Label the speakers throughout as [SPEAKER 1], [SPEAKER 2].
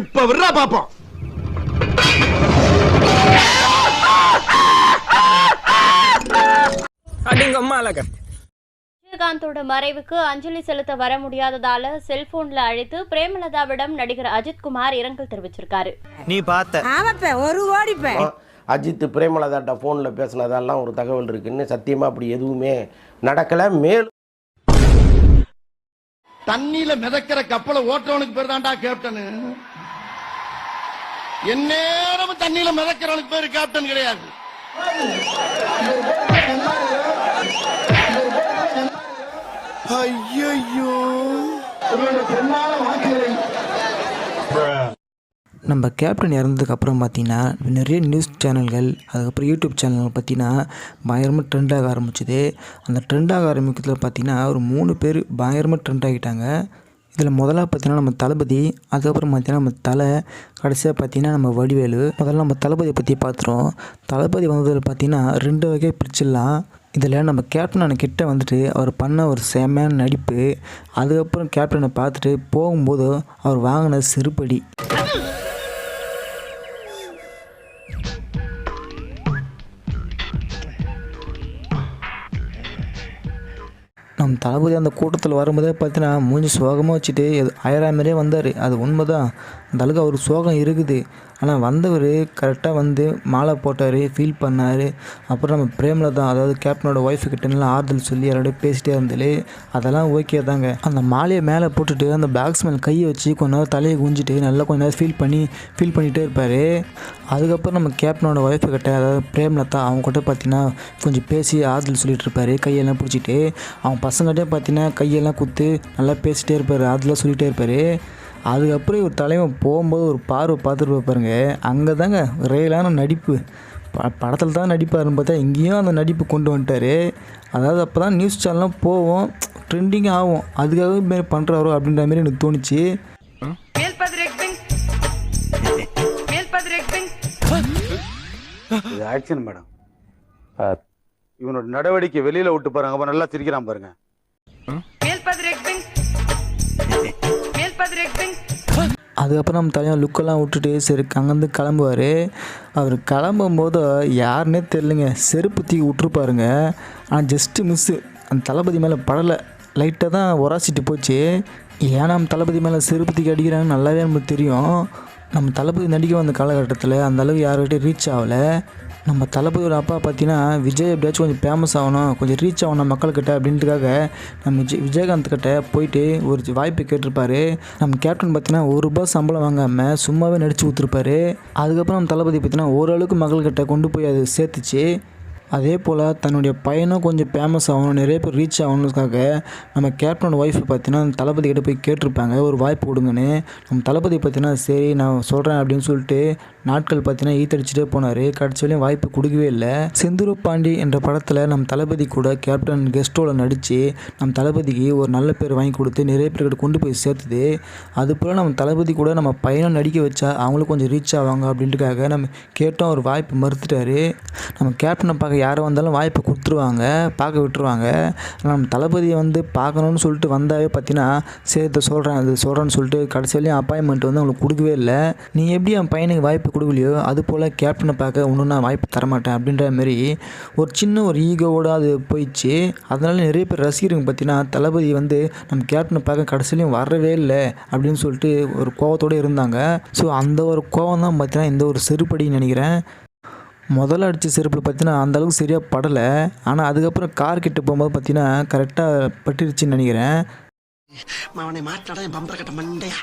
[SPEAKER 1] இப்ப விடுறா பாப்போம்.
[SPEAKER 2] விஜயகாந்தோட மறைவுக்கு அஞ்சலி செலுத்த வர முடியாததால செல்போன்ல அழைத்து பிரேமலதாவிடம் நடிகர் அஜித்குமார் இரங்கல் தெரிவிச்சிருக்காரு.
[SPEAKER 3] நீ பார்த்த.
[SPEAKER 4] ஆமாப்ப ஒரு ஓடிப்ப.
[SPEAKER 5] அஜித் பிரேமலதாட்ட ஃபோனில் பேசினதெல்லாம் ஒரு தகவல் இருக்குன்னு சத்தியமாக அப்படி எதுவுமே நடக்கலை. மேல்
[SPEAKER 1] தண்ணியில மிதக்கிற கப்பலை ஓட்டுறவனுக்கு பேர் தான்டா கேப்டனு எந்நேரம் தண்ணியில மிதக்கிறவனுக்கு பேரு கேப்டன் கிடையாது. ஐயோ
[SPEAKER 6] நம்ம கேப்டன் இறந்ததுக்கு அப்புறம் பார்த்தீங்கன்னா நிறைய நியூஸ் சேனல்கள் அதுக்கப்புறம் யூடியூப் சேனல்கள் பார்த்தீங்கன்னா பயங்கரமாக ட்ரெண்ட் ஆக ஆரம்பிச்சுது. அந்த ட்ரெண்டாக ஆரம்பிக்கிறதுல பார்த்தீங்கன்னா ஒரு மூணு பேர் பயங்கரமாக ட்ரெண்ட் ஆகிட்டாங்க. இதில் முதல்ல பார்த்தீங்கன்னா நம்ம தளபதி அதுக்கப்புறம் பார்த்தீங்கன்னா நம்ம தலை கடைசியாக பார்த்தீங்கன்னா நம்ம வடிவேலு. முதல்ல நம்ம தளபதியை பற்றி பார்த்துருவோம். தளபதி வந்ததில் பார்த்தீங்கன்னா ரெண்டு வகை பிரிச்சிடலாம். இதில் நம்ம கேப்டன் கிட்ட வந்துட்டு அவர் பண்ண ஒரு செமையான நடிப்பு. அதுக்கப்புறம் கேப்டனை பார்த்துட்டு போகும்போது அவர் வாங்கின செருப்படி நம் தளபதி அந்த கூட்டத்தில் வரும்போதே பார்த்தீங்கன்னா மூஞ்சி சோகமாக வச்சுட்டு ஆயிரம் வந்தார். அது உண்மைதான். அந்த அளவுக்கு அவர் சோகம் இருக்குது. ஆனால் வந்தவர் கரெக்டாக வந்து மாலை போட்டார் ஃபீல் பண்ணார். அப்புறம் நம்ம பிரேமலதா அதாவது கேப்டனோட ஒய்ஃபு கிட்டலாம் ஆறுதல் சொல்லி யாரோடய பேசிகிட்டே இருந்தாலே அதெல்லாம் ஓகே தாங்க. அந்த மாலையை மேலே போட்டுட்டு அந்த பேக்ஸ் மேலே கையை வச்சு கொஞ்ச நேரம் தலையை குஞ்சிட்டு நல்லா கொஞ்ச நேரம் ஃபீல் பண்ணி ஃபீல் பண்ணிகிட்டே இருப்பார். அதுக்கப்புறம் நம்ம கேப்டனோட ஒய்ஃபு கிட்ட அதாவது பிரேம்லதா அவங்க கிட்ட பார்த்தீங்கன்னா கொஞ்சம் பேசி ஆறுதல் சொல்லிட்டு இருப்பார். கையெல்லாம் பிடிச்சிட்டு அவங்க பசங்கள்கிட்டே பார்த்தீங்கன்னா கையெல்லாம் குத்து நல்லா பேசிகிட்டே இருப்பார் ஆறுதலாக சொல்லிகிட்டே இருப்பார். அதுக்கப்புறம் இவர் தலைவன் போகும்போது ஒரு பார்வை பார்த்துட்டு பாருங்க. அங்கே தாங்க ரியலான நடிப்பு. ப படத்தில் தான் நடிப்பாருன்னு பார்த்தா இங்கேயும் அந்த நடிப்பு கொண்டு வந்துட்டார். அதாவது அப்போ தான் நியூஸ் சேனல்லாம் போவோம் ட்ரெண்டிங் ஆகும். அதுக்காக மாரி பண்ணுறாரோ அப்படின்ற மாதிரி எனக்கு தோணுச்சு.
[SPEAKER 7] இது ஆக்ஷன் மேடம். இவனோட நடவடிக்கை வெளியில விட்டு பாருங்க. அப்போ நல்லா சிரிக்கிறான் பாருங்க.
[SPEAKER 6] அதுக்கப்புறம் நம்ம தலைவன் லுக்கெல்லாம் விட்டுட்டு சரி அங்கேருந்து கிளம்புவார். அவர் கிளம்பும் போது யாருன்னே தெரிலங்க செருப்பு தூக்கி விட்டுருப்பாருங்க. ஆனால் ஜஸ்ட்டு மிஸ்ஸு அந்த தளபதி மேலே படலை. லைட்டாக தான் உராசிட்டு போச்சு. ஏன் நம்ம தளபதி மேலே செருப்பு தூக்கி அடிக்கிறாங்கன்னு நல்லாவே நமக்கு தெரியும். நம்ம தளபதி நடிக்க வந்த காலகட்டத்தில் அந்தளவு யார்கிட்டையும் ரீச் ஆகலை. நம்ம தளபதியோட அப்பா பார்த்தீங்கன்னா விஜய் எப்படியாச்சும் கொஞ்சம் ஃபேமஸ் ஆகணும் கொஞ்சம் ரீச் ஆகணும் மக்கள்கிட்ட அப்படின்றதுக்காக நம்ம விஜய் விஜயகாந்த் கிட்ட போயிட்டு ஒரு வாய்ப்பு கேட்டிருப்பாரு. நம்ம கேப்டன் பார்த்தீங்கன்னா ஒரு ரூபாய் சம்பளம் வாங்காமல் சும்மாவே நடிச்சு கொடுத்துருப்பாரு. அதுக்கப்புறம் நம்ம தளபதி பார்த்தீங்கன்னா ஓரளவுக்கு மக்கள்கிட்ட கொண்டு போய் அது சேர்த்துச்சு. அதே போல் தன்னுடைய பையனும் கொஞ்சம் ஃபேமஸ் ஆகணும் நிறைய பேர் ரீச் ஆகணுக்காக நம்ம கேப்டனோட ஒய்ஃப் பார்த்தீங்கன்னா தளபதி கிட்ட போய் கேட்டிருப்பாங்க. ஒரு வாய்ப்பு கொடுங்கன்னு. நம்ம தளபதி பார்த்தீங்கன்னா சரி நான் சொல்கிறேன் அப்படின்னு சொல்லிட்டு நாட்கள் பார்த்தீங்கன்னா ஈத்தடிச்சிட்டே போனார். கடைசியிலையும் வாய்ப்பு கொடுக்கவே இல்லை. செந்தூர பாண்டி என்ற படத்தில் நம்ம தளபதி கூட கேப்டன் கெஸ்டோவில் நடித்து நம்ம தளபதிக்கு ஒரு நல்ல பேர் வாங்கி கொடுத்து நிறைய பேர்கிட்ட கொண்டு போய் சேர்த்துது. அதுபோல் நம்ம தளபதி கூட நம்ம பையனும் நடிக்க வச்சா அவங்களும் கொஞ்சம் ரீச் ஆவாங்க அப்படின்ட்டுக்காக நம்ம கேட்டோம். ஒரு வாய்ப்பு மறுத்துட்டாரு. நம்ம கேப்டனை பார்க்க யாராக வந்தாலும் வாய்ப்பு கொடுத்துருவாங்க பார்க்க விட்டுருவாங்க. ஆனா நம்ம தளபதியை வந்து பார்க்கணுன்னு சொல்லிட்டு வந்தாவே பார்த்தீங்கன்னா சரி இதை சொல்கிறேன் அது சொல்கிறேன்னு சொல்லிட்டு கடைசியிலையும் அப்பாயின்மெண்ட் வந்து அவங்களுக்கு கொடுக்கவே இல்லை. நீ எப்படி என் பையனுக்கு வாய்ப்பு கொடுக்கலையோ அது போல் கேப்டனை பார்க்க ஒன்று நான் வாய்ப்பு தரமாட்டேன் அப்படின்ற மாரி ஒரு சின்ன ஒரு ஈகோவோட அது போயிடுச்சு. அதனால நிறைய பேர் ரசிகருங்க பார்த்தீங்கன்னா தளபதி வந்து நம்ம கேப்டனை பார்க்க கடைசிலையும் வரவே இல்லை அப்படின்னு சொல்லிட்டு ஒரு கோவத்தோடு இருந்தாங்க. ஸோ அந்த ஒரு கோவம் தான் பார்த்தீங்கன்னா இந்த ஒரு செருப்படின்னு நினைக்கிறேன். முதல்ல அடித்த செருப்பில் பார்த்தீங்கன்னா அந்த அளவுக்கு சரியாக படலை. ஆனால் அதுக்கப்புறம் கார் கிட்ட போகும்போது பார்த்தீங்கன்னா கரெக்டாக பட்டுருச்சுன்னு நினைக்கிறேன்.
[SPEAKER 1] அவனை மாட்டாடா என் பம்பர கட்ட மண்டையா?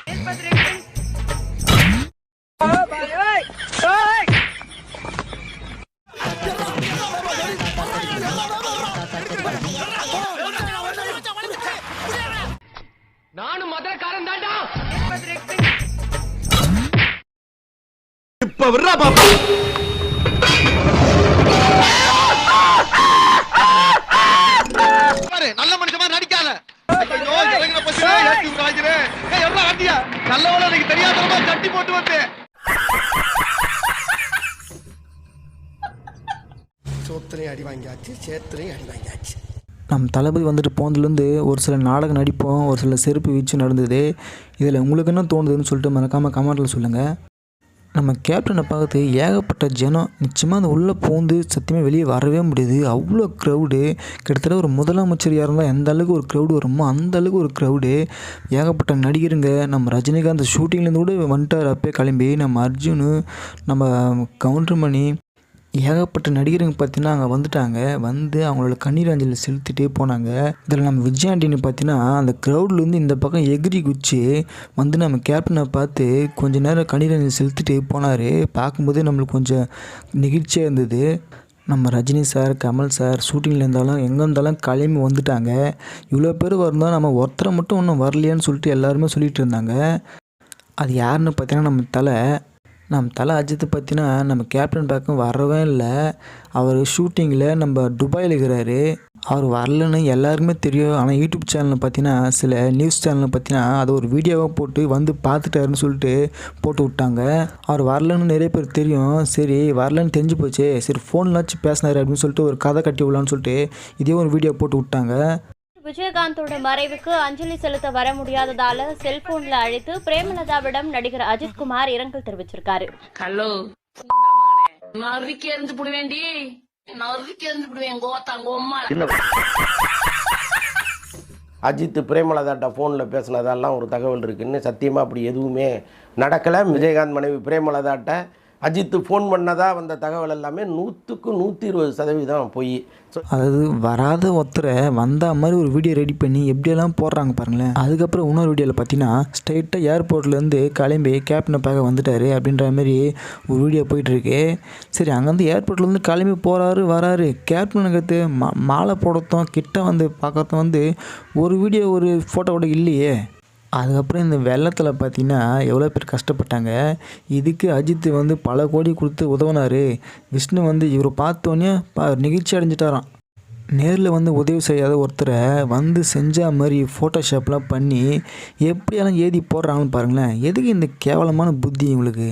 [SPEAKER 1] இப்ப விடுறா பாப்போம் நல்லவள எனக்கு தெரியாதமா தட்டி போட்டு வந்தேன் சோத்திரையும் அடி வாங்கியாச்சு சேத்திரையும் அடி வாங்கியாச்சு.
[SPEAKER 6] நம்ம தளபதி வந்துட்டு போனதுலேருந்து ஒரு சில நாடகம் நடிப்போம் ஒரு சில செருப்பு வீச்சு நடந்தது. இதில் உங்களுக்கு என்ன தோணுதுன்னு சொல்லிட்டு மறக்காமல் கமெண்ட்டில் சொல்லுங்கள் நம்ம கேப்டனை பார்த்து ஏகப்பட்ட ஜனம் நிச்சயமாக அந்த உள்ளே பூந்து சத்தியமாக வெளியே வரவே முடியுது. அவ்வளோ க்ரௌடு கிட்டத்தட்ட ஒரு முதலமைச்சர் இருந்தால் எந்த அளவுக்கு ஒரு க்ரௌடு வருமோ அந்த அளவுக்கு ஒரு க்ரௌடு ஏகப்பட்ட நடிகருங்க. நம்ம ரஜினிகாந்த் ஷூட்டிங்லேருந்து கூட வந்துட்டார். அப்பயே கிளம்பி நம்ம அர்ஜுனு நம்ம கவுண்டர்மணி ஏகப்பட்ட நடிகருங்க பார்த்தீங்கன்னா அங்கே வந்துட்டாங்க. வந்து அவங்களோட கண்ணீர் அஞ்சலி செலுத்திட்டே போனாங்க. இதில் நம்ம விஜய் ஆண்டின்னு பார்த்தீங்கன்னா அந்த க்ரௌட்லேருந்து இந்த பக்கம் எகிரி குச்சி வந்து நம்ம கேப்டனை பார்த்து கொஞ்ச நேரம் கண்ணீர் அஞ்சலி செலுத்திட்டே போனார். பார்க்கும்போது நம்மளுக்கு கொஞ்சம் நெகிழ்ச்சியாக இருந்தது. நம்ம ரஜினி சார் கமல் சார் ஷூட்டிங்கில் இருந்தாலும் எங்கே இருந்தாலும் கிளம்பி வந்துட்டாங்க. இவ்வளோ பேர் வரணும் நம்ம ஒருத்தரை மட்டும் ஒன்றும் வரலையான்னு சொல்லிட்டு எல்லாருமே சொல்லிகிட்டு இருந்தாங்க. அது யாருன்னு பார்த்தீங்கன்னா நம்ம தலை நம்ம தலை அஜித் பார்த்தினா நம்ம கேப்டன் பக்கம் வரவே இல்லை. அவர் ஷூட்டிங்கில் நம்ம துபாயில் இருக்கிறாரு. அவர் வரலன்னு எல்லாருக்குமே தெரியும். ஆனால் யூடியூப் சேனலில் பார்த்தீங்கன்னா சில நியூஸ் சேனலில் பார்த்தீங்கன்னா அதை ஒரு வீடியோவாக போட்டு வந்து பார்த்துட்டாருன்னு சொல்லிட்டு போட்டு விட்டாங்க. அவர் வரலன்னு நிறைய பேர் தெரியும். சரி வரலன்னு தெரிஞ்சு போச்சு. சரி ஃபோன்லாச்சும் பேசினாரு அப்படின்னு சொல்லிட்டு ஒரு கதை கட்டி விடலான்னு சொல்லிட்டு இதே ஒரு வீடியோ போட்டு விட்டாங்க.
[SPEAKER 2] விஜயகாந்தோட மறைவுக்கு அஞ்சலி செலுத்த வர முடியாததால செல்போன்ல அழைத்து பிரேமலதாவிடம் நடிகர் அஜித்குமார் இரங்கல் தெரிவிச்சிருக்காரு.
[SPEAKER 8] ஹலோ. நறுக்கி எறிஞ்சு புடுவேண்டி நறுக்கி எறிஞ்சு புடுவேன் கோத்தாங்க உம்மா
[SPEAKER 5] அஜித் பிரேமலதாட்ட ஃபோனில் பேசினதெல்லாம் ஒரு தகவல் இருக்குன்னு சத்தியமாக அப்படி எதுவுமே நடக்கலை. விஜயகாந்த் மனைவி பிரேமலதாட்ட அஜித்து ஃபோன் பண்ணதாக வந்த தகவல் எல்லாமே நூற்றுக்கு நூற்றி இருபது சதவீதம் பொய். ஸோ
[SPEAKER 6] அதாவது வராத ஒருத்தரை வந்த மாதிரி ஒரு வீடியோ ரெடி பண்ணி எப்படியெல்லாம் போடுறாங்க பாருங்களேன். அதுக்கப்புறம் இன்னொரு வீடியோவில் பார்த்தீங்கன்னா ஸ்ட்ரைட்டாக ஏர்போர்ட்லேருந்து கிளம்பி கேப்டனை பார்க்க வந்துட்டார் அப்படின்ற மாதிரி ஒரு வீடியோ போயிட்டுருக்கு. சரி அங்கேருந்து ஏர்போர்ட்லேருந்து கிளம்பி போகிறாரு வராரு. கேப்டனுக்கு மா மாலை போடத்தும் கிட்ட வந்து பார்க்கறதும் வந்து ஒரு வீடியோ ஒரு ஃபோட்டோ கூட இல்லையே. அதுக்கப்புறம் இந்த வெள்ளத்தில் பார்த்தீங்கன்னா எவ்வளோ பேர் கஷ்டப்பட்டாங்க. இதுக்கு அஜித் வந்து பல கோடி கொடுத்து உதவினார். விஷ்ணு வந்து இவரை பார்த்தோன்னே பா நெகிழ்ச்சி அடைஞ்சிட்டாராம். நேரில் வந்து உதவி செய்யாத ஒருத்தரை வந்து செஞ்ச மாதிரி ஃபோட்டோஷாப்லாம் பண்ணி எப்படியெல்லாம் ஏதி போடுறாங்கன்னு பாருங்களேன். எதுக்கு இந்த கேவலமான புத்தி உங்களுக்கு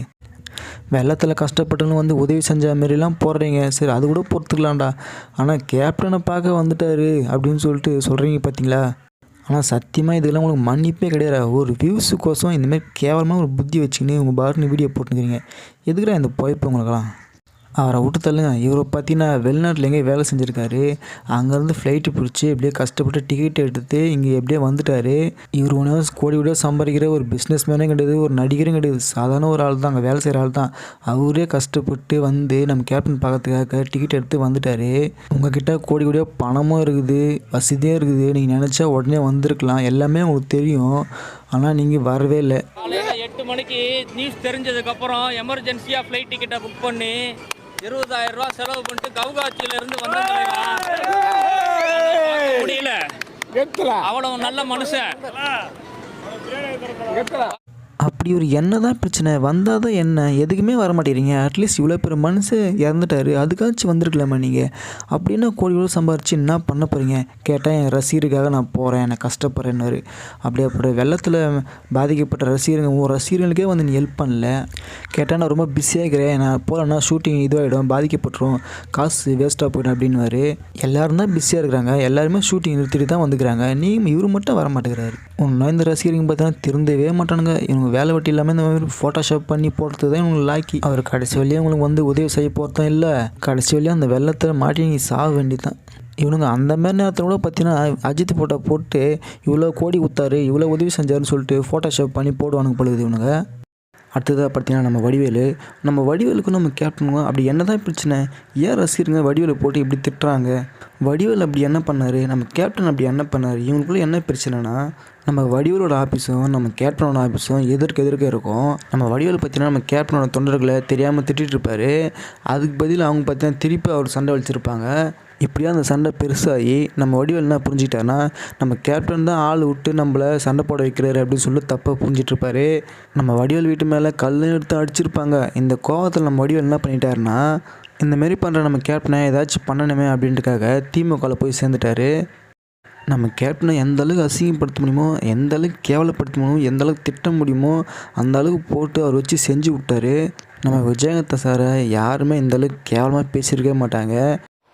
[SPEAKER 6] வெள்ளத்தில் கஷ்டப்பட்டுன்னு வந்து உதவி செஞ்ச மாரிலாம் போடுறீங்க. சரி அது கூட பொறுத்துக்கலாம்டா. ஆனால் கேப்டனை பார்க்க வந்துட்டாரு அப்படின்னு சொல்லிட்டு சொல்கிறீங்க பார்த்தீங்களா ஆனால் சத்தியமாக இதுக்கெல்லாம் உங்களுக்கு மன்னிப்பே கிடையாது ஒரு வியூஸு கோசம் இந்தமாரி கேவலமாக ஒரு புத்தி வச்சுக்கின்னு உங்கள் பாட்டுன்னு வீடியோ போட்டுக்கிறீங்க எதுக்குடா இந்த பொழைப்பு உங்களுக்கெல்லாம்? அவரை விட்டு தள்ளுங்க. இவரை பார்த்தீங்கன்னா வெளிநாட்டில் எங்கேயோ வேலை செஞ்சுருக்காரு. அங்கேருந்து ஃப்ளைட்டு பிடிச்சி எப்படியே கஷ்டப்பட்டு டிக்கெட் எடுத்து இங்கே எப்படியே வந்துட்டார். இவர் ஒன்று கோடி கோடியாக சம்பாதிக்கிற ஒரு பிஸ்னஸ் மேனே கிடையாது ஒரு நடிகரும் கிடையாது. சாதாரண ஒரு ஆள் தான் அங்கே வேலை செய்கிற ஆள் தான். அவரே கஷ்டப்பட்டு வந்து நம்ம கேப்டன் பார்க்கறதுக்காக டிக்கெட் எடுத்து வந்துட்டார். உங்ககிட்ட கோடி கோடியாக பணமும் இருக்குது வசதியும் இருக்குது. நீங்கள் நினச்சா உடனே வந்திருக்கலாம். எல்லாமே உங்களுக்கு தெரியும். ஆனால் நீங்கள் வரவே இல்லை.
[SPEAKER 3] எட்டு மணிக்கு நியூஸ் தெரிஞ்சதுக்கப்புறம் எமர்ஜென்சியாக ஃப்ளைட் டிக்கெட்டை புக் பண்ணி இருபதாயிரம் ரூபாய் செலவு பண்ணிட்டு கவுகாட்சியில இருந்து வந்த முடியல. அவ்வளவு நல்ல மனுஷன்.
[SPEAKER 6] அப்படி ஒரு என்ன தான் பிரச்சனை. வந்தால் தான் என்ன? எதுக்குமே வர மாட்டேங்கிறீங்க அட்லீஸ்ட் இவ்வளோ பெரிய மனசு இறந்துட்டாரு. அதுக்காச்சும் வந்திருக்கலாமா நீங்கள் அப்படின்னா கோடி கோடி சம்பாரிச்சு என்ன பண்ண போகிறீங்க கேட்டால் என் ரசிகருக்காக நான் போகிறேன் நான் கஷ்டப்படுறேன்னாரு. அப்படியே அப்புறம் வெள்ளத்தில் பாதிக்கப்பட்ட ரசிகருங்க உன் ரசிகர்களுக்கே வந்து நீ ஹெல்ப் பண்ணல. கேட்டால் நான் ரொம்ப பிஸியாக இருக்கிறேன். நான் போகலன்னா ஷூட்டிங் இதுவாகிடும் பாதிக்கப்பட்டுரும். காசு வேஸ்ட்டாக போயிடும் அப்படின்னுவாரு. எல்லாரும் தான் பிஸியாக இருக்கிறாங்க. எல்லாருமே ஷூட்டிங் நிறுத்திட்டு தான் வந்துக்கிறாங்க நீ இவர் மட்டும் வர மாட்டேங்கிறாரு ஒன்றும் இந்த ரசிகருங்க பார்த்தீங்கன்னா திருந்தவே மாட்டானுங்க. இவங்க வேலை வெட்டி இல்லாமல் இந்த மாதிரி ஃபோட்டோஷாப் பண்ணி போடுறது தான் இவங்களுக்கு லாக்கி அவர் கடைசி வழியாக உங்களுக்கு வந்து உதவி செய்ய போகிறதும் இல்லை. கடைசி வழியாக அந்த வெள்ளத்தில் மாட்டி நீ சாக வேண்டிதான் இவனுங்க அந்த மாதிரி நேரத்தில் கூட பார்த்தீங்கன்னா அஜித் ஃபோட்டோ போட்டு இவ்வளோ கோடி கொடுத்தாரு இவ்வளோ உதவி செஞ்சாருன்னு சொல்லிட்டு ஃபோட்டோஷாப் பண்ணி போடுவானுங்க பொழுது இவனுங்க. அடுத்ததாக பார்த்தீங்கன்னா நம்ம வடிவேலு. நம்ம வடிவேலுக்கும் நம்ம கேப்டனுங்க அப்படி என்ன தான் பிரச்சனை? ஏன் ரசிகருங்க வடிவேலு போட்டு இப்படி திட்டுறாங்க? வடிவேல் அப்படி என்ன பண்ணார்? நம்ம கேப்டன் அப்படி என்ன பண்ணார்? இவங்களுக்குள்ள என்ன பிரச்சனைனா நம்ம வடிவேலோட ஆஃபீஸும் நம்ம கேப்டனோட ஆஃபீஸும் எதிர்க்க எதிர்க்க இருக்கும். நம்ம வடிவேல் பார்த்தீங்கன்னா நம்ம கேப்டனோட தொண்டர்களை தெரியாமல் திட்டிருப்பார் அதுக்கு பதில் அவங்க பார்த்தீங்கன்னா திருப்பி அவர் சண்டை வலிச்சிருப்பாங்க இப்படியே அந்த சண்டை பெருசாகி நம்ம வடிவேல் என்ன புரிஞ்சுக்கிட்டாருன்னா நம்ம கேப்டன் தான் ஆள் விட்டு நம்மளை சண்டை போட வைக்கிறாரு அப்படின்னு சொல்லி தப்பாக புரிஞ்சிட்ருப்பாரு நம்ம வடிவேல் வீட்டு மேலே கல் எடுத்து அடிச்சிருப்பாங்க. இந்த கோவத்தில் நம்ம வடிவேல் என்ன பண்ணிட்டாருன்னா இந்த மாரி பண்ணுற நம்ம கேப்டனை ஏதாச்சும் பண்ணணுமே அப்படின்ட்டுக்காக திமுகவில் போய் சேர்ந்துட்டாரு. நம்ம கேப்டனை எந்த அளவுக்கு அசிங்கப்படுத்த முடியுமோ எந்த அளவுக்கு கேவலப்படுத்த முடியுமோ எந்த அளவுக்கு திட்ட முடியுமோ அந்த அளவுக்கு போட்டு அவர் வச்சு செஞ்சு விட்டாரு. நம்ம விஜயகாந்த சாரை யாருமே இந்த அளவுக்கு கேவலமாக பேசியிருக்கவே மாட்டாங்க.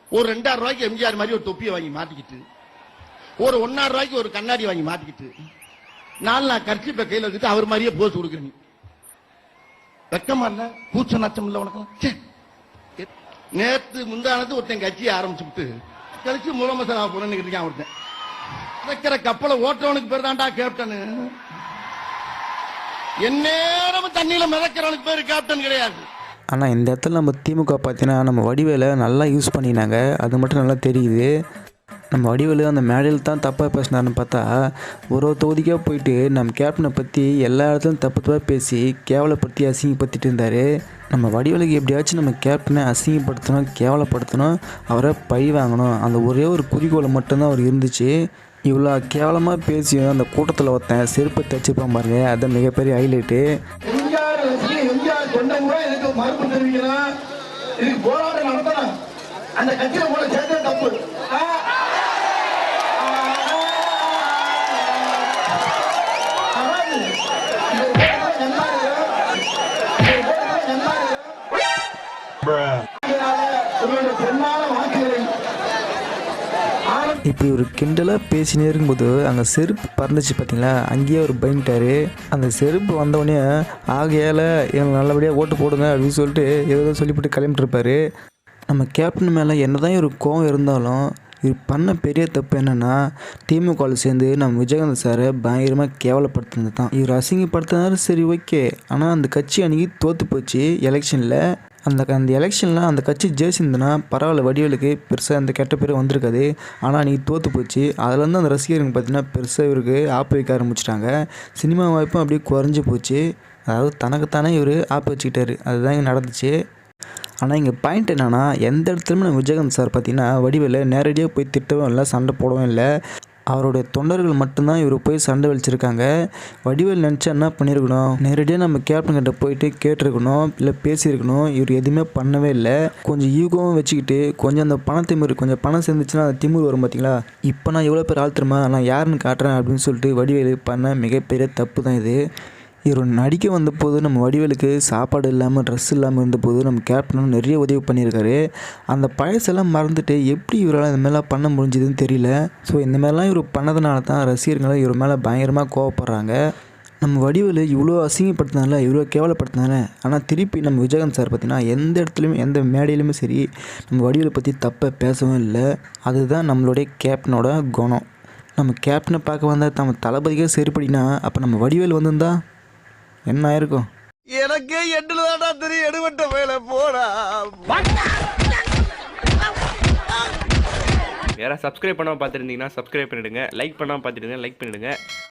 [SPEAKER 1] ஒரு ரெண்டாயிரம் ரூபாய்க்கு எம்ஜிஆர் மாதிரி ஒரு தொப்பியை வாங்கி மாட்டிக்கிட்டு ஒரு ஒன்னாயிரம் ரூபாய்க்கு ஒரு கண்ணாடி வாங்கி மாட்டிக்கிட்டு நாலு நான் கட்சி இப்போ கையில் வச்சுட்டு அவர் மாதிரியே போஸ் கொடுக்குறீங்க. வெக்கமா இல்லை? கூச்ச நச்சம் இல்லை உனக்கு? நேற்று முந்தானது ஒருத்தன் கட்சியை ஆரம்பிச்சுட்டு கழிச்சு முதலமைச்சர் போறேன்னு இருக்கான் ஒருத்தன். வைக்கிற கப்பலை ஓட்டுறவனுக்கு பேர் தான்டா கேப்டனு எந்நேரமும் தண்ணியில மிதக்கிறவனுக்கு பேர் கேப்டன் கிடையாது.
[SPEAKER 6] ஆனால் இந்த இடத்துல நம்ம திமுக பார்த்தீங்கன்னா நம்ம வடிவேலை நல்லா யூஸ் பண்ணினாங்க. அது மட்டும் நல்லா தெரியுது. நம்ம வடிவில் அந்த மேடையில் தான் தப்பாக பேசினாருன்னு பார்த்தா ஒரு ஒரு தொகுதிக்காக போயிட்டு நம்ம கேப்டனை பற்றி எல்லா இடத்துலையும் தப்பு தப்பாக பேசி கேவலப்படுத்தி அசிங்கப்படுத்திட்டு இருந்தார். நம்ம வடிவலுக்கு எப்படியாச்சும் நம்ம கேப்டனை அசிங்கப்படுத்தணும் கேவலப்படுத்தணும் அவரை பழி வாங்கணும். அந்த ஒரே ஒரு குறிக்கோளை மட்டும்தான் அவர் இருந்துச்சு. இவ்வளோ கேவலமாக பேசியும் அந்த கூட்டத்தில் ஒருத்தன் செருப்பை தச்சுப்பான் பாருங்க அது மிகப்பெரிய ஹைலைட்டு
[SPEAKER 1] இதுக்கு போராட்டம் நடத்தணும். அந்த கட்சியில் கூட சேர்த்தே தப்பு.
[SPEAKER 6] இப்படி ஒரு கிண்டலாக பேசினே இருக்கும்போது அங்கே செருப்பு பறந்துச்சு பார்த்தீங்களா அங்கேயே ஒரு பயந்துட்டாரு. அந்த செருப்பு வந்தவொடனே ஆகையால் எனக்கு நல்லபடியாக ஓட்டு போடுங்க அப்படின்னு சொல்லிட்டு ஏதோ சொல்லிவிட்டு கிளம்பிட்டுருப்பாரு நம்ம கேப்டன் மேலே என்னதான் ஒரு கோவம் இருந்தாலும் இவர் பண்ண பெரிய தப்பு என்னென்னா திமுகவில் சேர்ந்து நம்ம விஜயகாந்த் சாரை பயங்கரமாக கேவலப்படுத்தினது தான் இவர் அசிங்கப்படுத்தினாரு சரி ஓகே ஆனால் அந்த கட்சி அன்றைக்கி தோற்று போச்சு எலெக்ஷனில் அந்த அந்த எலெக்ஷனில் அந்த கட்சி ஜெயிச்சிருந்தனா பரவாயில்ல வடிவேலுக்கு பெருசாக அந்த கெட்ட பேர் வந்திருக்காது. ஆனால் அன்றைக்கி தோற்று போச்சு. அதுலேருந்து அந்த ரசிகருங்க பார்த்தீங்கன்னா பெருசாக இவருக்கு ஆப்பு வைக்க ஆரம்பிச்சிட்டாங்க. சினிமா வாய்ப்பும் அப்படியே குறைஞ்சி போச்சு. அதாவது தனக்குத்தானே இவர் ஆப்பு வச்சுக்கிட்டாரு. அதுதான் இங்கே நடந்துச்சு. ஆனால் இங்கே பாயிண்ட் என்னென்னா எந்த இடத்துலையுமே நம்ம விஜயகாந்த் சார் பார்த்தீங்கன்னா வடிவேல நேரடியாக போய் திட்டவும் இல்லை சண்டை போடவும் இல்லை. அவருடைய தொண்டர்கள் மட்டும்தான் இவர் போய் சண்டை வலிச்சிருக்காங்க வடிவேல் நினச்சா என்ன பண்ணியிருக்கணும் நேரடியாக நம்ம கேப்டன் கிட்ட போயிட்டு கேட்டிருக்கணும் இல்லை பேசியிருக்கணும். இவர் எதுவுமே பண்ணவே இல்லை. கொஞ்சம் ஈகோவும் வச்சுக்கிட்டு கொஞ்சம் அந்த பணத்திமிரு கொஞ்சம் பணம் சேர்ந்துச்சுன்னா அந்த திமிர் வரும் பார்த்தீங்களா இப்போ நான் எவ்வளோ பேர் ஆழ்த்துருமா நான் யாருன்னு காட்டுறேன் அப்படின்னு சொல்லிட்டு வடிவேலு பண்ண மிகப்பெரிய தப்பு தான் இது. இவர் நடிக்க வந்தபோது நம்ம வடிவேலுக்கு சாப்பாடு இல்லாமல் ட்ரெஸ் இல்லாமல் இருந்தபோது நம்ம கேப்டனும் நிறைய உதவி பண்ணியிருக்காரு. அந்த பழசெல்லாம் மறந்துட்டு எப்படி இவரால் இந்த மாதிரிலாம் பண்ண முடிஞ்சதுன்னு தெரியல. ஸோ இந்த மாதிரிலாம் இவர் பண்ணதுனால தான் ரசிகர்களும் இவர் மேலே பயங்கரமாக கோவப்படுறாங்க. நம்ம வடிவேலு இவ்வளோ அசிங்கப்படுத்தினால இவ்வளோ கேவலப்படுத்தினால ஆனால் திருப்பி நம்ம விஜயகாந்த் சார் பார்த்தீங்கன்னா எந்த இடத்துலையும் எந்த மேடையிலுமே சரி நம்ம வடிவில் பற்றி தப்பாக பேசவும் இல்லை. அதுதான் நம்மளுடைய கேப்டனோட குணம். நம்ம கேப்டனை பார்க்க வந்தால் நம்ம தளபதிக்கே சரிப்படினா அப்போ நம்ம வடிவேல் வந்திருந்தா என்ன ஆயிருக்கும்?
[SPEAKER 1] எனக்கே எட்டுல தான்டா தெரியும் எடுபட்ட வேலை போடா.
[SPEAKER 4] யாராவது சப்ஸ்கிரைப் பண்ணாமல் பார்த்துருந்தீங்கன்னா சப்ஸ்கிரைப் பண்ணிடுங்க லைக் பண்ணாமல் பார்த்துருந்தீங்கன்னா லைக் பண்ணிடுங்க.